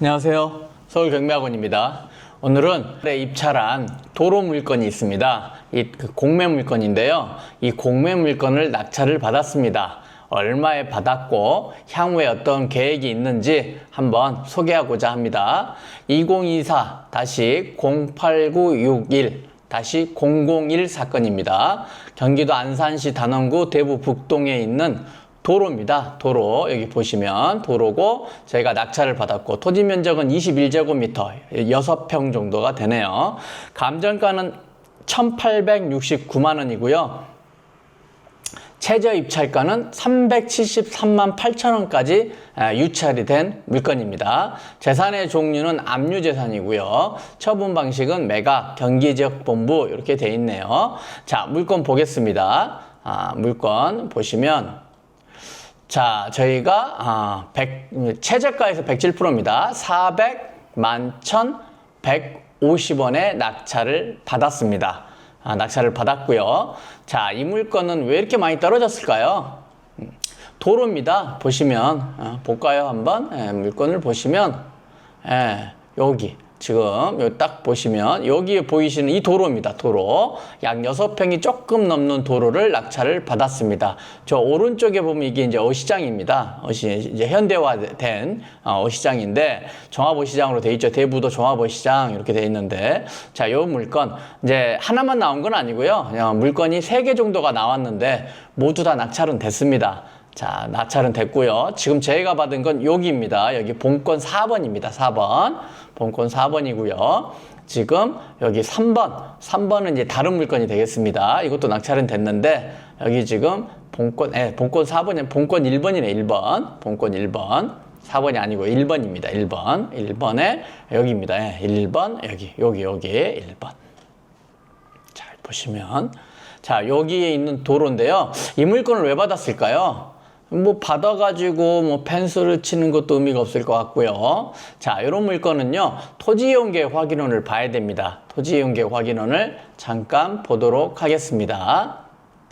안녕하세요. 서울 경매학원입니다. 오늘은 입찰한 도로 물건이 있습니다. 이그 공매 물건인데요. 이 공매 물건을 낙찰을 받았습니다. 얼마에 받았고 향후에 어떤 계획이 있는지 한번 소개하고자 합니다. 2024-08961 다시 001 사건입니다. 경기도 안산시 단원구 대부 북동에 있는 도로입니다. 도로 여기 보시면 도로고 저희가 낙찰을 받았고 토지 면적은 21제곱미터 6평 정도가 되네요. 감정가는 1,869만 원이고요. 최저 입찰가는 373만 8천 원까지 유찰이 된 물건입니다. 재산의 종류는 압류 재산이고요. 처분 방식은 매각, 경기 지역 본부 이렇게 돼 있네요. 자, 물건 보겠습니다. 아, 물건 보시면 자, 저희가 아, 100, 최저가에서 107%입니다. 400만 1,150원에 낙찰을 받았습니다. 아, 낙찰을 받았고요. 자, 이 물건은 왜 이렇게 많이 떨어졌을까요? 음, 도로입니다. 보시면 아, 볼까요? 한번 예, 물건을 보시면 예, 여기 지금 딱 보시면 여기에 보이시는 이 도로입니다. 도로 약 6평이 조금 넘는 도로를 낙찰을 받았습니다. 저 오른쪽에 보면 이게 이제 어시장입니다. 어시 이제 현대화된 어, 어시장인데 종합어시장으로 돼 있죠. 대부도 종합어시장 이렇게 돼 있는데 자, 요 물건 이제 하나만 나온 건 아니고요. 그냥 물건이 세 개 정도가 나왔는데 모두 다 낙찰은 됐습니다. 자, 낙찰은 됐고요. 지금 저희가 받은 건 여기입니다. 여기 본건 4번입니다. 4번. 본건 4번이고요. 지금 여기 3번. 3번은 이제 다른 물건이 되겠습니다. 이것도 낙찰은 됐는데 여기 지금 본건 예, 본건 4번이 본건 1번이네. 1번. 본건 1번. 4번이 아니고 1번입니다. 1번. 1번에 여기입니다. 예, 1번. 여기. 여기 여기 1번. 잘 보시면 자 여기에 있는 도로인데요. 이 물건을 왜 받았을까요? 뭐 받아가지고 뭐 펜스를 치는 것도 의미가 없을 것 같고요. 자, 이런 물건은요 토지이용계획 확인원을 봐야 됩니다. 토지이용계획 확인원을 잠깐 보도록 하겠습니다.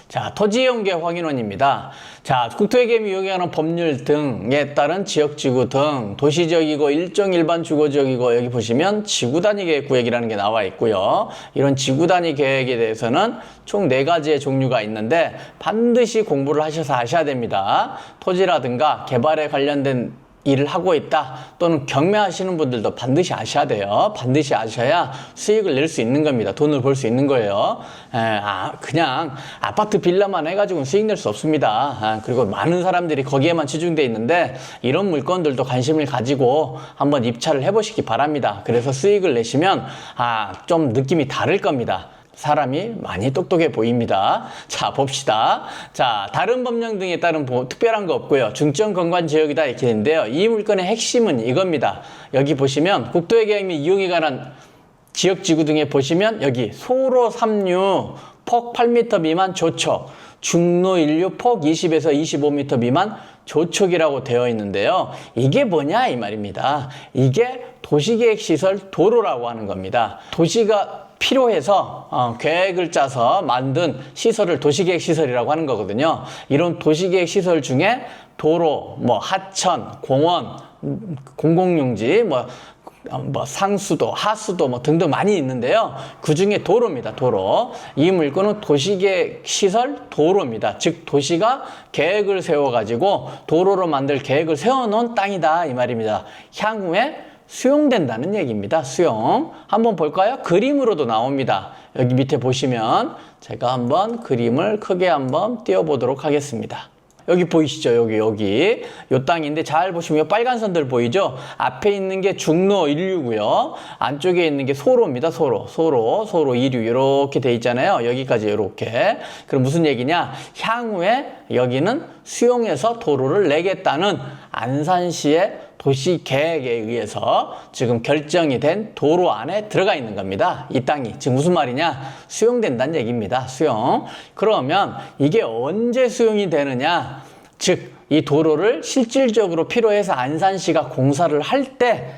자, 토지이용계획 확인원입니다. 자, 국토개미 이용하는 법률 등에 따른 지역지구 등 도시지역이고 일정 일반 주거지역이고 여기 보시면 지구단위 계획 구역이라는 게 나와 있고요. 이런 지구단위 계획에 대해서는 총 네 가지의 종류가 있는데 반드시 공부를 하셔서 아셔야 됩니다. 토지라든가 개발에 관련된 일을 하고 있다 또는 경매하시는 분들도 반드시 아셔야 돼요. 반드시 아셔야 수익을 낼 수 있는 겁니다. 돈을 벌 수 있는 거예요. 에, 아, 그냥 아파트 빌라만 해가지고는 수익 낼 수 없습니다. 아, 그리고 많은 사람들이 거기에만 치중돼 있는데 이런 물건들도 관심을 가지고 한번 입찰을 해보시기 바랍니다. 그래서 수익을 내시면 아, 좀 느낌이 다를 겁니다. 사람이 많이 똑똑해 보입니다. 자, 봅시다. 자, 다른 법령 등에 따른 보- 특별한 거 없고요. 중점 건관 지역이다 이렇게 되는데요. 이 물건의 핵심은 이겁니다. 여기 보시면 국토의 계획 및 이용에 관한 지역 지구 등에 보시면 여기 소로 3류 폭 8m 미만 조촉, 중로 1류 폭 20에서 25m 미만 조촉이라고 되어 있는데요. 이게 뭐냐 이 말입니다. 이게 도시계획 시설 도로라고 하는 겁니다. 도시가 필요해서 어, 계획을 짜서 만든 시설을 도시계획 시설이라고 하는 거거든요. 이런 도시계획 시설 중에 도로, 뭐 하천, 공원, 음, 공공용지, 뭐 어, 뭐 상수도, 하수도 뭐 등등 많이 있는데요. 그 중에 도로입니다. 도로. 이 물건은 도시계획 시설 도로입니다. 즉 도시가 계획을 세워 가지고 도로로 만들 계획을 세워 놓은 땅이다 이 말입니다. 향후에 수용된다는 얘기입니다. 수용. 한번 볼까요? 그림으로도 나옵니다. 여기 밑에 보시면 제가 한번 그림을 크게 한번 띄워 보도록 하겠습니다. 여기 보이시죠? 여기 여기 요 땅인데 잘 보시면 요 빨간 선들 보이죠? 앞에 있는 게 중로 1류고요. 안쪽에 있는 게 소로입니다. 소로. 소로. 소로 2류 이렇게 돼 있잖아요. 여기까지 이렇게. 그럼 무슨 얘기냐? 향후에 여기는 수용해서 도로를 내겠다는 안산시의 도시 계획에 의해서 지금 결정이 된 도로 안에 들어가 있는 겁니다. 이 땅이. 지금 무슨 말이냐? 수용된다는 얘기입니다. 수용. 그러면 이게 언제 수용이 되느냐? 즉, 이 도로를 실질적으로 필요해서 안산시가 공사를 할 때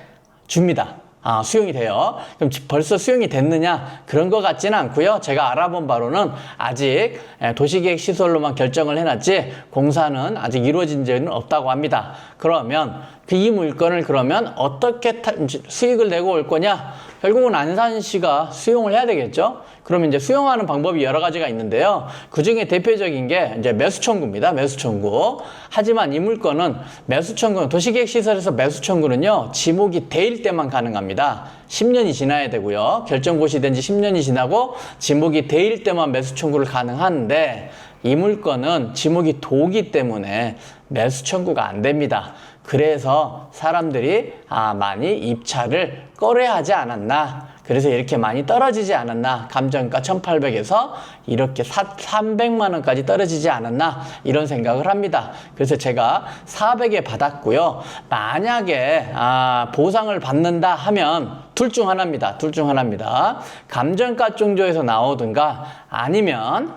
줍니다. 아, 수용이 돼요. 그럼 지- 벌써 수용이 됐느냐? 그런 것 같지는 않고요. 제가 알아본 바로는 아직 에, 도시계획 시설로만 결정을 해놨지 공사는 아직 이루어진 적은 없다고 합니다. 그러면 그이 물건을 그러면 어떻게 타- 수익을 내고 올 거냐? 결국은 안산시가 수용을 해야 되겠죠? 그러면 이제 수용하는 방법이 여러 가지가 있는데요. 그 중에 대표적인 게 이제 매수 청구입니다. 매수 청구. 하지만 이 물건은 매수 청구는 도시계획 시설에서 매수 청구는요. 지목이 돼일 때만 가능합니다. 10년이 지나야 되고요. 결정 고시 된 지 10년이 지나고 지목이 돼일 때만 매수 청구를 가능한데 이 물건은 지목이 도기 때문에 매수 청구가 안 됩니다. 그래서 사람들이 아 많이 입찰을 꺼려하지 않았나? 그래서 이렇게 많이 떨어지지 않았나? 감정가 1800에서 이렇게 300만 원까지 떨어지지 않았나? 이런 생각을 합니다. 그래서 제가 400에 받았고요. 만약에 아, 보상을 받는다 하면 둘 중 하나입니다. 둘 중 하나입니다. 감정가 종조에서 나오든가 아니면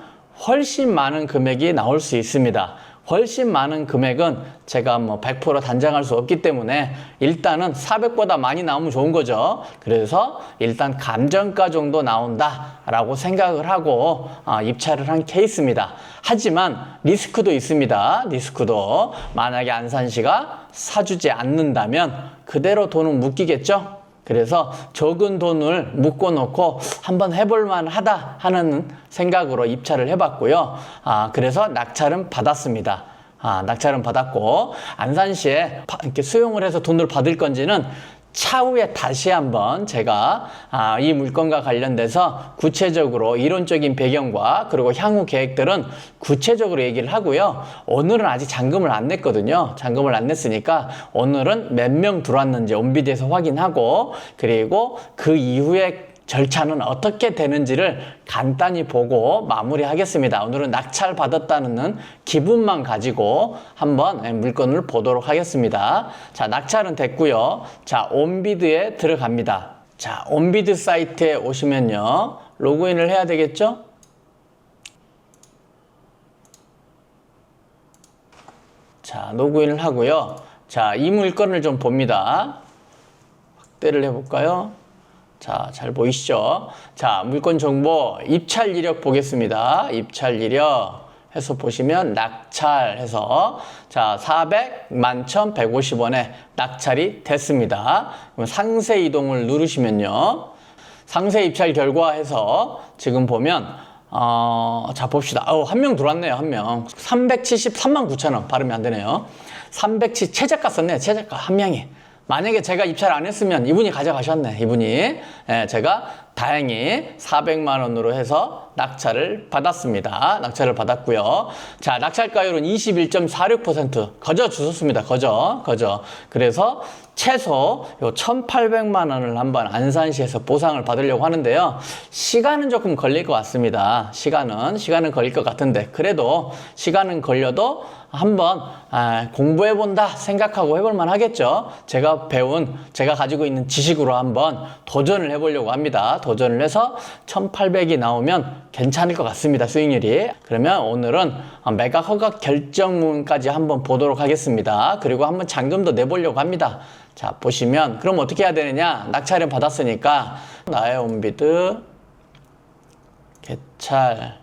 훨씬 많은 금액이 나올 수 있습니다. 훨씬 많은 금액은 제가 뭐 100% 단정할 수 없기 때문에 일단은 400보다 많이 나오면 좋은 거죠. 그래서 일단 감정가 정도 나온다라고 생각을 하고 아, 입찰을 한 케이스입니다. 하지만 리스크도 있습니다. 리스크도 만약에 안산시가 사주지 않는다면 그대로 돈은 묶이겠죠. 그래서 적은 돈을 묶어 놓고 한번 해볼 만 하다 하는 생각으로 입찰을 해봤고요. 아, 그래서 낙찰은 받았습니다. 아, 낙찰은 받았고, 안산시에 파- 이렇게 수용을 해서 돈을 받을 건지는 차후에 다시 한번 제가 아, 이 물건과 관련돼서 구체적으로 이론적인 배경과 그리고 향후 계획들은 구체적으로 얘기를 하고요. 오늘은 아직 잔금을 안 냈거든요. 잔금을 안 냈으니까 오늘은 몇 명 들어왔는지 온비디에서 확인하고 그리고 그 이후에 절차는 어떻게 되는지를 간단히 보고 마무리하겠습니다. 오늘은 낙찰 받았다는 기분만 가지고 한번 예, 물건을 보도록 하겠습니다. 자, 낙찰은 됐고요. 자, 온비드에 들어갑니다. 자, 온비드 사이트에 오시면요. 로그인을 해야 되겠죠? 자, 로그인을 하고요. 자, 이 물건을 좀 봅니다. 확대를 해볼까요? 자, 잘 보이시죠? 자, 물건 정보 입찰 이력 보겠습니다. 입찰 이력 해서 보시면 낙찰 해서 자, 400만 1,150원에 낙찰이 됐습니다. 그럼 상세 이동을 누르시면요. 상세 입찰 결과 해서 지금 보면 어, 자 봅시다. 어, 한 명 들어왔네요. 한 명. 373만 9천 원 발음이 안 되네요. 307 최저가 썼네요. 최저가 한 명이. 만약에 제가 입찰 안 했으면 이분이 가져가셨네. 이분이. 예, 제가 다행히 400만 원으로 해서 낙찰을 받았습니다. 낙찰을 받았고요. 자, 낙찰가율은 21.46% 거저 주셨습니다. 거저. 거저. 그래서 최소 요 1,800만 원을 한번 안산시에서 보상을 받으려고 하는데요. 시간은 조금 걸릴 것 같습니다. 시간은 시간은 걸릴 것 같은데 그래도 시간은 걸려도 한번 아, 공부해 본다 생각하고 해볼 만 하겠죠. 제가 배운 제가 가지고 있는 지식으로 한번 도전을 해보려고 합니다. 도전을 해서 1,800이 나오면 괜찮을 것 같습니다. 수익률이. 그러면 오늘은 매각 허가 결정문까지 한번 보도록 하겠습니다. 그리고 한번 잔금도 내보려고 합니다. 자 보시면 그럼 어떻게 해야 되느냐 낙찰을 받았으니까 나의 온비드 개찰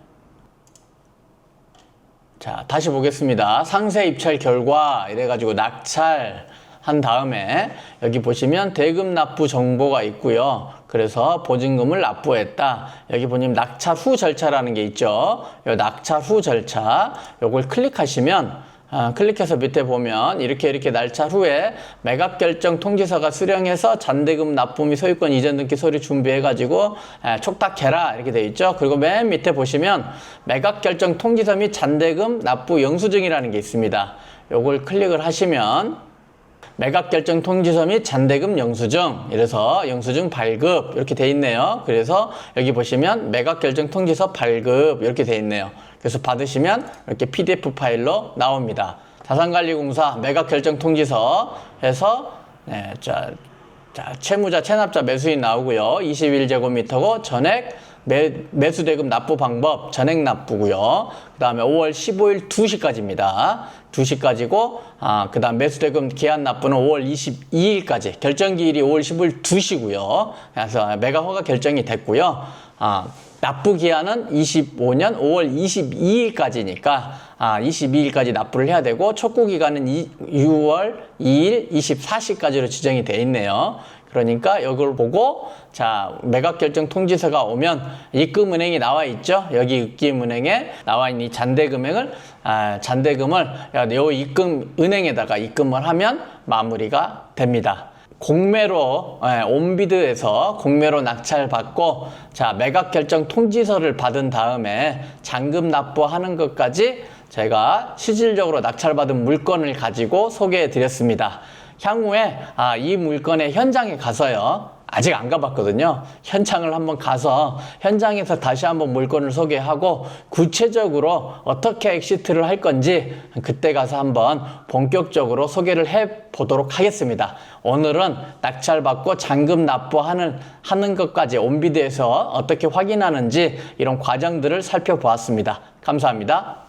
자 다시 보겠습니다. 상세 입찰 결과 이래가지고 낙찰 한 다음에 여기 보시면 대금 납부 정보가 있고요. 그래서 보증금을 납부했다. 여기 보시면 낙찰 후 절차라는 게 있죠. 이 낙찰 후 절차 요걸 클릭하시면 아, 클릭해서 밑에 보면 이렇게 이렇게 날짜 후에 매각 결정 통지서가 수령해서 잔대금 납부 및 소유권 이전 등기 서류 준비해 가지고 촉탁해라 이렇게 돼 있죠. 그리고 맨 밑에 보시면 매각 결정 통지서 및 잔대금 납부 영수증이라는 게 있습니다. 요걸 클릭을 하시면 매각 결정 통지서 및 잔대금 영수증 이래서 영수증 발급 이렇게 돼 있네요. 그래서 여기 보시면 매각 결정 통지서 발급 이렇게 돼 있네요. 그래서 받으시면 이렇게 PDF 파일로 나옵니다. 자산관리공사 매각 결정 통지서 해서 네, 자, 자, 채무자, 체납자, 매수인 나오고요. 21제곱미터고 전액 매, 매수 대금 납부 방법 전액 납부고요. 그다음에 5월 15일 2시까지입니다. 2시까지고 아, 그다음 매수 대금 기한 납부는 5월 22일까지. 결정 기일이 5월 15일 2시고요. 그래서 매각 허가 결정이 됐고요. 아, 납부 기한은 25년 5월 22일까지니까 아, 22일까지 납부를 해야 되고 촉구 기간은 6월 2일 24시까지로 지정이 돼 있네요. 그러니까 이걸 보고 자 매각 결정 통지서가 오면 입금은행이 나와 있죠. 여기 입금은행에 나와 있는 이 잔대 금액을 아, 잔대금을 요 입금 은행에다가 입금을 하면 마무리가 됩니다. 공매로 예, 온비드에서 공매로 낙찰 받고 자 매각 결정 통지서를 받은 다음에 잔금 납부하는 것까지 제가 실질적으로 낙찰받은 물건을 가지고 소개해 드렸습니다. 향후에 아, 이 물건의 현장에 가서요. 아직 안 가봤거든요. 현장을 한번 가서 현장에서 다시 한번 물건을 소개하고 구체적으로 어떻게 엑시트를 할 건지 그때 가서 한번 본격적으로 소개를 해 보도록 하겠습니다. 오늘은 낙찰 받고 잔금 납부하는 하는 것까지 온비드에서 어떻게 확인하는지 이런 과정들을 살펴보았습니다. 감사합니다.